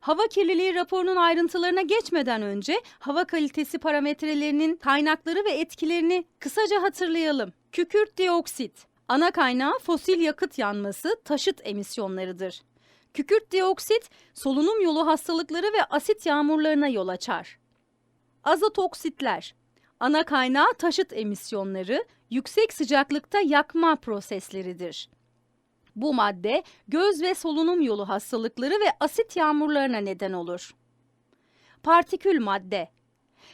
Hava kirliliği raporunun ayrıntılarına geçmeden önce hava kalitesi parametrelerinin kaynakları ve etkilerini kısaca hatırlayalım. Kükürt dioksit ana kaynağı fosil yakıt yanması, taşıt emisyonlarıdır. Kükürt dioksit solunum yolu hastalıkları ve asit yağmurlarına yol açar. Azot oksitler ana kaynağı taşıt emisyonları, yüksek sıcaklıkta yakma prosesleridir. Bu madde göz ve solunum yolu hastalıkları ve asit yağmurlarına neden olur. Partikül madde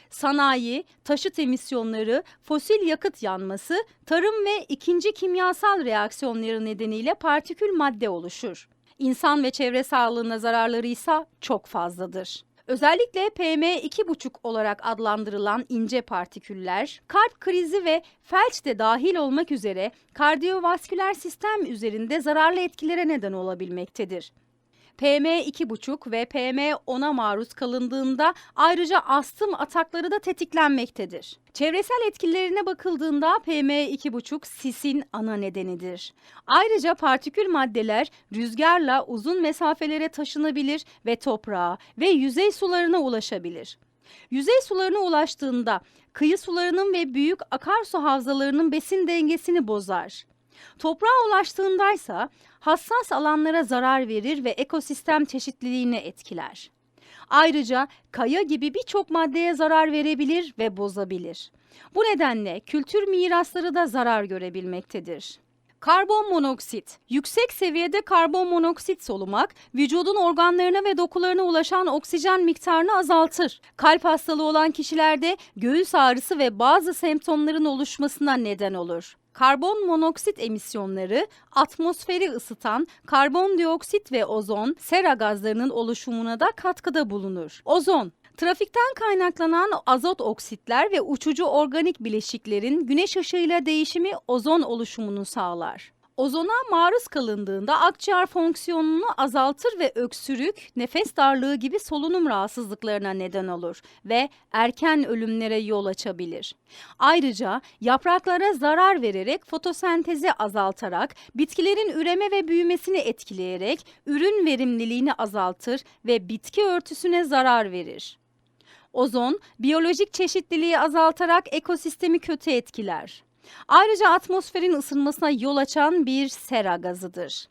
Sanayi, taşıt emisyonları, fosil yakıt yanması, tarım ve ikinci kimyasal reaksiyonları nedeniyle partikül madde oluşur. İnsan ve çevre sağlığına zararları ise çok fazladır. Özellikle PM2,5 olarak adlandırılan ince partiküller, kalp krizi ve felç de dahil olmak üzere kardiyovasküler sistem üzerinde zararlı etkilere neden olabilmektedir. PM2,5 ve PM10'a maruz kalındığında ayrıca astım atakları da tetiklenmektedir. Çevresel etkilerine bakıldığında PM2,5 sisin ana nedenidir. Ayrıca partikül maddeler rüzgarla uzun mesafelere taşınabilir ve toprağa ve yüzey sularına ulaşabilir. Yüzey sularına ulaştığında kıyı sularının ve büyük akarsu havzalarının besin dengesini bozar. Toprağa ulaştığındaysa hassas alanlara zarar verir ve ekosistem çeşitliliğini etkiler. Ayrıca kaya gibi birçok maddeye zarar verebilir ve bozabilir. Bu nedenle kültür mirasları da zarar görebilmektedir. Karbon monoksit. Yüksek seviyede karbon monoksit solumak, vücudun organlarına ve dokularına ulaşan oksijen miktarını azaltır. Kalp hastalığı olan kişilerde göğüs ağrısı ve bazı semptomların oluşmasına neden olur. Karbon monoksit emisyonları atmosferi ısıtan karbondioksit ve ozon, sera gazlarının oluşumuna da katkıda bulunur. Ozon Trafikten kaynaklanan azot oksitler ve uçucu organik bileşiklerin güneş ışığıyla değişimi ozon oluşumunu sağlar. Ozona maruz kalındığında akciğer fonksiyonunu azaltır ve öksürük, nefes darlığı gibi solunum rahatsızlıklarına neden olur ve erken ölümlere yol açabilir. Ayrıca yapraklara zarar vererek fotosentezi azaltarak, bitkilerin üreme ve büyümesini etkileyerek ürün verimliliğini azaltır ve bitki örtüsüne zarar verir. Ozon, biyolojik çeşitliliği azaltarak ekosistemi kötü etkiler. Ayrıca atmosferin ısınmasına yol açan bir sera gazıdır.